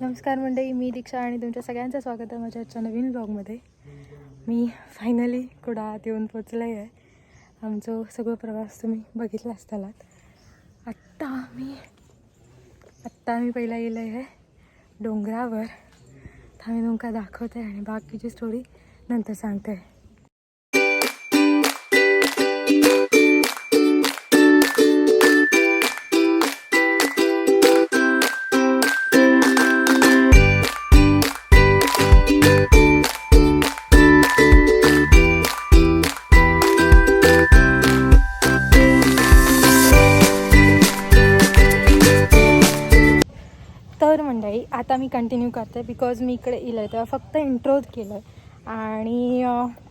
नमस्कार मंडळी मी दीक्षा आणि तुमच्या सगळ्यांचं स्वागत आहे माझ्या आजच्या नवीन ब्लॉगमध्ये. मी फायनली कुडाळात येऊन पोचले आहे आमचं सगळं प्रवास तुम्ही बघितला असतालात आत्ता आम्ही आत्ता आम्ही पहिला गेलो आहे डोंगरावर. थांबी आम्ही तुमका दाखवते आणि बाकीची स्टोरी नंतर सांगते. आता मी कंटिन्यू करते बिकॉज मी इकडे इलं तेव्हा फक्त इंट्रोज केलं आहे आणि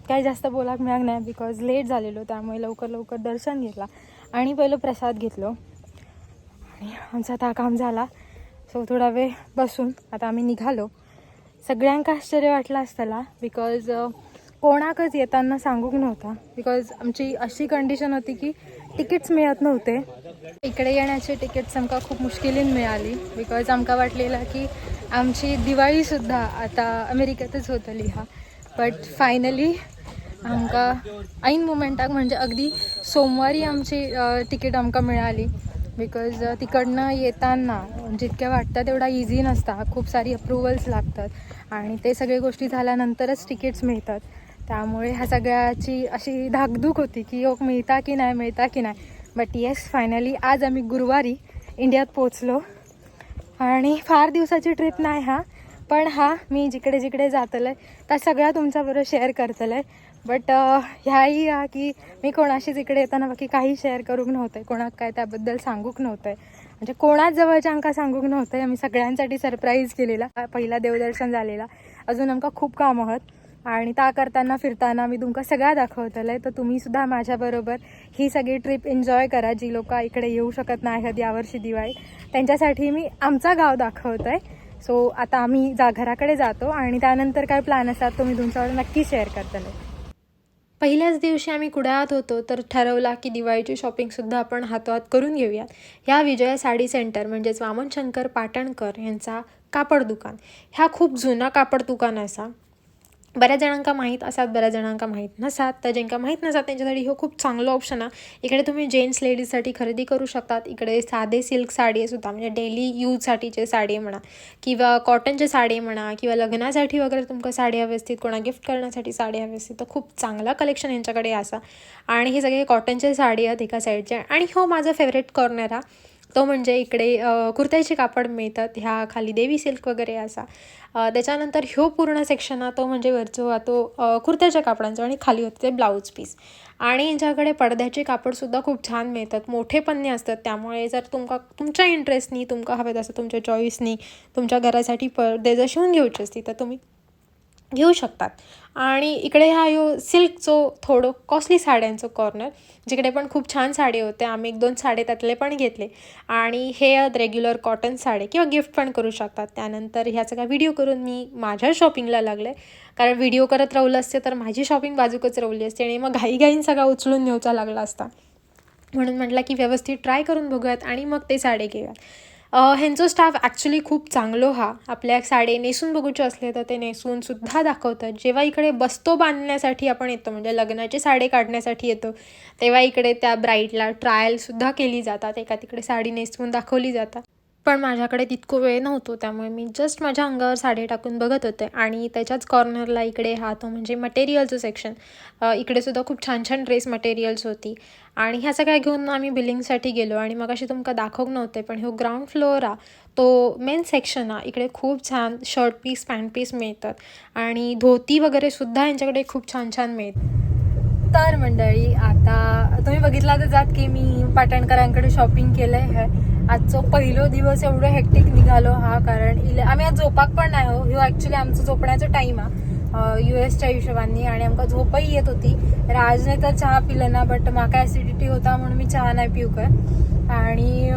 काही जास्त बोलाक मिळाक नाही बिकॉज लेट झालेलो त्यामुळे लवकर लवकर दर्शन घेतला. आणि पहिलं प्रसाद घेतलो. आणि आमचा आता काम झाला. सो थोडा वेळ बसून आता आम्ही निघालो. सगळ्यांका आश्चर्य वाटलं असताला बिकॉज कोणाकच येताना सांगूक नव्हता. बिकॉज आमची अशी कंडिशन होती की तिकीट्स मिळत नव्हते. इकडे येण्याचे तिकीट्स आमकां खूप मुश्किलीन मिळाली. बिकॉज आमकां वाटलेलं की आमची दिवाळीसुद्धा आता अमेरिकेतच होतली हा. बट फायनली आमकां ऐन मुमेंटाक म्हणजे अगदी सोमवारी आमची तिकीट आमकां मिळाली. बिकॉज तिकडनं येताना जितक्या वाटतं तेवढा इझी नसता. खूप सारी अप्रुवल्स लागतात. आणि ते सगळे गोष्टी झाल्यानंतरच तिकीट्स मिळतात. त्यामुळे ह्या सगळ्याची अशी धाकधूक होती की योग मिळता की नाही मिळता की नाही. बट येस फायनली आज आम्ही गुरुवारी इंडियात पोचलो आणि फार दिवसाची ट्रिप नाही हा पण हा मी जिकडे जिकडे जातलं त्या सगळ्या तुमच्याबरोबर शेअर करतलं आहे बट ह्याही हा की मी कोणाशीच इकडे येताना बाकी काही शेअर करूक नव्हतं कोणाक काय त्याबद्दल सांगूक नव्हतं म्हणजे कोणाच जवळच्या अंका सांगूक नव्हतं आम्ही सगळ्यांसाठी सरप्राईज केलेला. पहिला देवदर्शन झालेला. अजून आमका खूप कामं आहोत आणि ता करताना फिरताना मी तुमका सगळ्या दाखवतलं आहे तर तुम्ही सुद्धा माझ्याबरोबर ही सगळी ट्रिप एन्जॉय करा जी लोक इकडे येऊ शकत नाही आहेत यावर्षी दिवाळी. त्यांच्यासाठी मी आमचा गाव दाखवत आहे सो आता आम्ही जा घराकडे जातो आणि त्यानंतर काय प्लॅन असतात तो मी तुमच्यावर नक्की शेअर करतले. पहिल्याच दिवशी आम्ही कुडाळात होतो तर ठरवला की दिवाळीची शॉपिंगसुद्धा आपण हातोहात करून घेऊयात. ह्या विजया साडी सेंटर म्हणजेच वामनशंकर पाटणकर यांचा कापड दुकान. ह्या खूप जुना कापड दुकान असा. बऱ्याच जणांका माहीत असतात बऱ्याच जणांका माहीत नसतात. तर ज्यांका माहीत नसतात त्यांच्यासाठी हो खूप चांगलं ऑप्शन आहे. इकडे तुम्ही जेंट्स लेडीजसाठी खरेदी करू शकतात. इकडे साधे सिल्क साडी सुद्धा म्हणजे डेली यूजसाठीचे साडी म्हणा किंवा कॉटनचे साडी म्हणा किंवा लग्नासाठी वगैरे तुमका साडी हवी असतील कोणा गिफ्ट करण्यासाठी साडी हवी असतील तर खूप चांगला कलेक्शन यांच्याकडे असा. आणि हे सगळे कॉटनचे साडी आहेत एका साईडचे आणि हो माझा फेवरेट कॉर्नर आहे तो म्हणजे इकडे कुर्त्याचे कापड मिळतात ह्या खाली देवी सिल्क वगैरे असा. त्याच्यानंतर ह्यो पूर्ण सेक्शन हा तो म्हणजे वरचो हा तो कुर्त्याच्या कापडांचा आणि खाली होते ते ब्लाऊज पीस आणि यांच्याकडे पडद्याचे कापडसुद्धा खूप छान मिळतात. मोठे पन्ने असतात. त्यामुळे जर तुमका तुमच्या इंटरेस्टनी तुमका हवेत असं तुमच्या चॉईसनी तुमच्या घरासाठी पडदे जर शिवून घेऊची असतील तर तुम्ही घेऊ शकतात. आणि इकडे हा यो सिल्कचो थोडं कॉस्टली साड्यांचं कॉर्नर जिकडे पण खूप छान साडी होते आम्ही एक दोन साडे त्यातले पण घेतले. आणि हे रेग्युलर कॉटन साडे किंवा गिफ्ट पण करू शकतात. त्यानंतर ह्याचा काय व्हिडिओ करून मी माझ्या शॉपिंगला लागले. कारण व्हिडिओ करत राहिलं असते तर माझी शॉपिंग बाजूकच रवली असते आणि मग घाईघाईन सगळा उचलून नेऊचा लागला असता. म्हणून म्हटलं की व्यवस्थित ट्राय करून बघूयात आणि मग ते साडे घेऊयात. ह्यांचं स्टाफ ॲक्च्युली खूप चांगलो हा. आपल्या साडे नेसून बघूचे असले तर ते नेसूनसुद्धा दाखवतात. जेव्हा इकडे बस्तो बांधण्यासाठी आपण येतो म्हणजे लग्नाचे साडे काढण्यासाठी येतो तेव्हा इकडे त्या ब्राईडला ट्रायलसुद्धा केली जातात. एका तिकडे साडी नेसून दाखवली जातात. पण माझ्याकडे तितकं वेळ नव्हतो त्यामुळे मी जस्ट माझ्या अंगावर साडी टाकून बघत होते. आणि त्याच्याच कॉर्नरला इकडे हा तो म्हणजे मटेरियलचं सेक्शन इकडे सुद्धा खूप छान छान ड्रेस मटेरियल्स होती. आणि ह्या सगळ्या घेऊन आम्ही बिलिंगसाठी गेलो. आणि मग अशी तुमका दाखवूक नव्हते पण ह्यो ग्राउंड फ्लोअर हा तो मेन सेक्शन हा इकडे खूप छान शर्ट पीस पॅन्ट पीस मिळतात. आणि धोती वगैरे सुद्धा यांच्याकडे खूप छान छान मिळतात तर मंडळी आता तुम्ही बघितला तर जात की मी पाटणकरांकडे शॉपिंग केलं आहे आजचं पहिलो दिवस एवढं हेक्टिक निघालो हा कारण इले आम्ही आज झोपाक पण नाही हो. ह्यो ॲक्च्युली आमचं झोपण्याचा टाईम हा. यू एसच्या हिशोबाने आणि आमकां झोपही येत होती. राजने तर चहा पिलं ना बट माका ॲसिडिटी होता म्हणून मी चहा नाही पिऊ काय आणि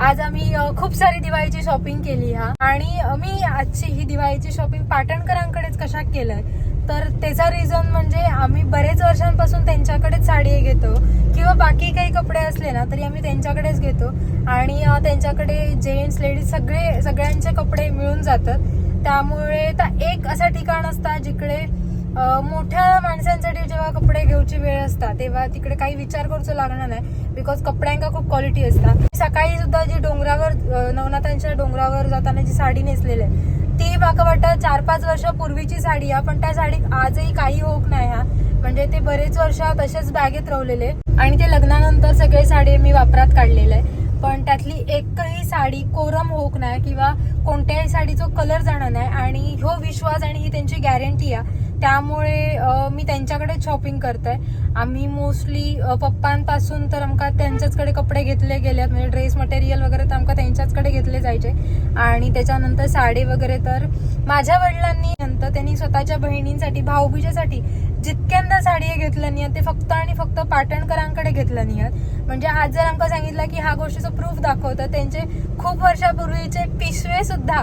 आज आम्ही खूप सारी दिवाळीची शॉपिंग केली हा. आणि मी आजची ही दिवाळीची शॉपिंग पाटणकरांकडेच कशाक केलंय? तर त्याचा रिझन म्हणजे आम्ही बरेच वर्षांपासून त्यांच्याकडेच साडी घेतो. किंवा बाकी काही कपडे असले ना तरी आम्ही त्यांच्याकडेच घेतो. आणि त्यांच्याकडे जेंट्स लेडीज सगळे सगळ्यांचे कपडे मिळून जातात. त्यामुळे तर एक असं ठिकाण असतं जिकडे मोठ्या माणसांसाठी जेव्हा कपडे घेऊची वेळ असता तेव्हा तिकडे काही विचार करूचो लागणार नाही. बिकॉज कपड्यांका खूप क्वालिटी असता. सकाळी सुद्धा जी डोंगरावर नवनाथांच्या डोंगरावर जाताना जी साडी नेसलेली आहे ती माका वाटतं चार पाच वर्षापूर्वीची साडी आहे पण त्या साडीत आजही काही होक नाही हा. म्हणजे ते बरेच वर्ष तसेच बॅगेत रवलेले. आणि ते लग्नानंतर सगळे साडी मी वापरात काढलेले. आहे पण त्यातली एकही साडी कोरम होक नाही किंवा कोणत्याही साडीचा कलर जाणार नाही. आणि ह्यो विश्वास आणि ही त्यांची गॅरंटी आहे. त्यामुळे मी त्यांच्याकडे शॉपिंग करते आम्ही मोस्टली पप्पांपासून तर आमका त्यांच्याचकडे कपडे घेतले गेलेत. म्हणजे ड्रेस मटेरियल वगैरे तर आमका त्यांच्याचकडे घेतले जायचे. आणि त्याच्यानंतर साडी वगैरे तर माझ्या वडिलांनी नंतर त्यांनी स्वतःच्या बहिणींसाठी भाऊबीजेसाठी जितक्यांदा साडी घेतलं नाही ते फक्त आणि फक्त पाटणकरांकडे घेतलं नाही म्हणजे आज जर आमका सांगितलं की ह्या गोष्टीचं प्रूफ दाखवतं त्यांचे खूप वर्षापूर्वीचे पिशवे सुद्धा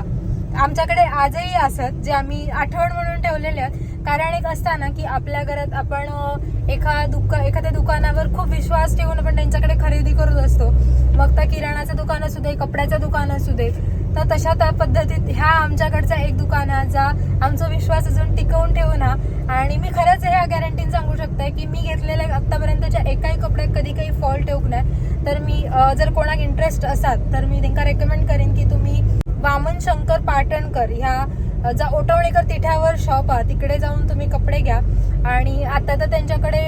आमच्याकडे आजही असत जे आम्ही आठवण म्हणून ठेवलेले आहेत. कारण एक असताना की आपल्या घरात आपण एका दुका एखाद्या दुकानावर खूप विश्वास ठेवून आपण त्यांच्याकडे खरेदी करत असतो. मग त्या किराणाचं दुकान असू दे कपड्याचं दुकान असू दे तर तशा त्या पद्धतीत ह्या आमच्याकडचा एक दुकान आहे जा आमचा विश्वास अजून टिकवून ठेवू ना. आणि मी खरंच ह्या गॅरंटीन सांगू शकते की मी घेतलेल्या आतापर्यंतच्या एकाही कपड्यात कधी काही फॉल्ट ठेवू नाही. तर मी जर कोणाक इंटरेस्ट असाल तर मी त्यांना रेकमेंड करेन की तुम्ही वामन शंकर पाटणकर ह्या जा ओटवणेकर तिठ्यावर शॉप आहे तिकडे जाऊन तुम्ही कपडे घ्या. आणि आता तर त्यांच्याकडे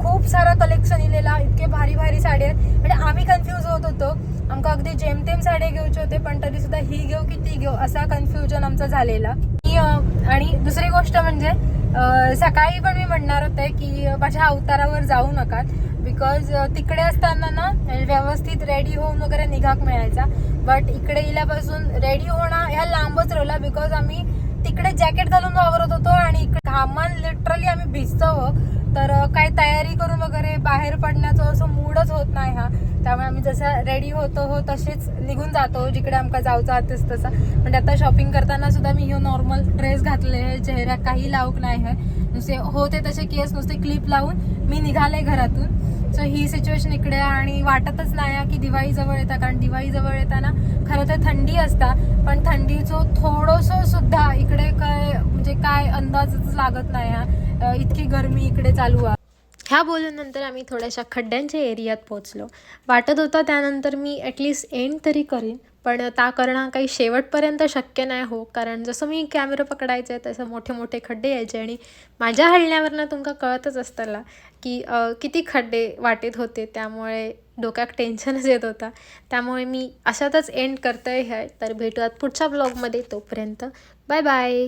खूप सारा कलेक्शन इलेला इतके भारी भारी साडी आहेत. म्हणजे आम्ही कन्फ्यूज होत होतो. आमका अगदी जेमतेम साडी घेऊचे होते पण तरी सुद्धा ही घेऊ की ती घेऊ असा कन्फ्युजन आमचा झालेला. आणि, आणि दुसरी गोष्ट म्हणजे सकाळी पण मी म्हणणार होते की माझ्या अवतारावर जाऊ नका. बिकॉज uh, तिकडे असताना ना व्यवस्थित रेडी होऊन वगैरे निघाक मिळायचा. बट इकडे इल्यापासून रेडी होणं ह्या लांबच राहिला बिकॉज आम्ही तिकडे जॅकेट घालून वावरत होतो आणि इकडे घामान लिटरली आम्ही भिजतो हो. तर uh, काय काही तयारी करून वगैरे बाहेर पडण्याचं असं मूडच होत नाही हा. त्यामुळे आम्ही जसं रेडी होतो हो तसेच निघून जातो जिकडे आमका जाऊचं आतच तसा. म्हणजे आता शॉपिंग करताना सुद्धा मी हे नॉर्मल ड्रेस घातले आहे चेहऱ्यात काही लावक नाही आहे. नुसते होते तसे केस नुसते क्लिप लावून मी निघाले घरातून. सो ही सिच्युएशन इकडे आणि वाटतच नाही आहे की दिवाळी जवळ येतात कारण दिवाळी जवळ येताना खरं तर थंडी असता पण थंडीचं थोडंसं सुद्धा इकडे काय म्हणजे काय अंदाजच लागत नाही हा इतकी गरमी इकडे चालू आहे. ह्या बोलून नंतर आम्ही थोड्याशा खड्ड्यांच्या एरियात पोहोचलो. वाटत होता त्यानंतर मी ॲटलिस्ट एंड तरी करीन पण ता करणं काही शेवटपर्यंत शक्य नाही हो. कारण जसं मी कॅमेरा पकडायचे तसं मोठे मोठे खड्डे यायचे आणि माझ्या हलण्यावरनं तुमका कळतच असताना की किती खड्डे वाटेत होते. त्यामुळे डोक्यात टेन्शनच येत होता. त्यामुळे मी अशातच एंड करते आहे तर भेटूयात पुढच्या ब्लॉगमध्ये तोपर्यंत. Bye bye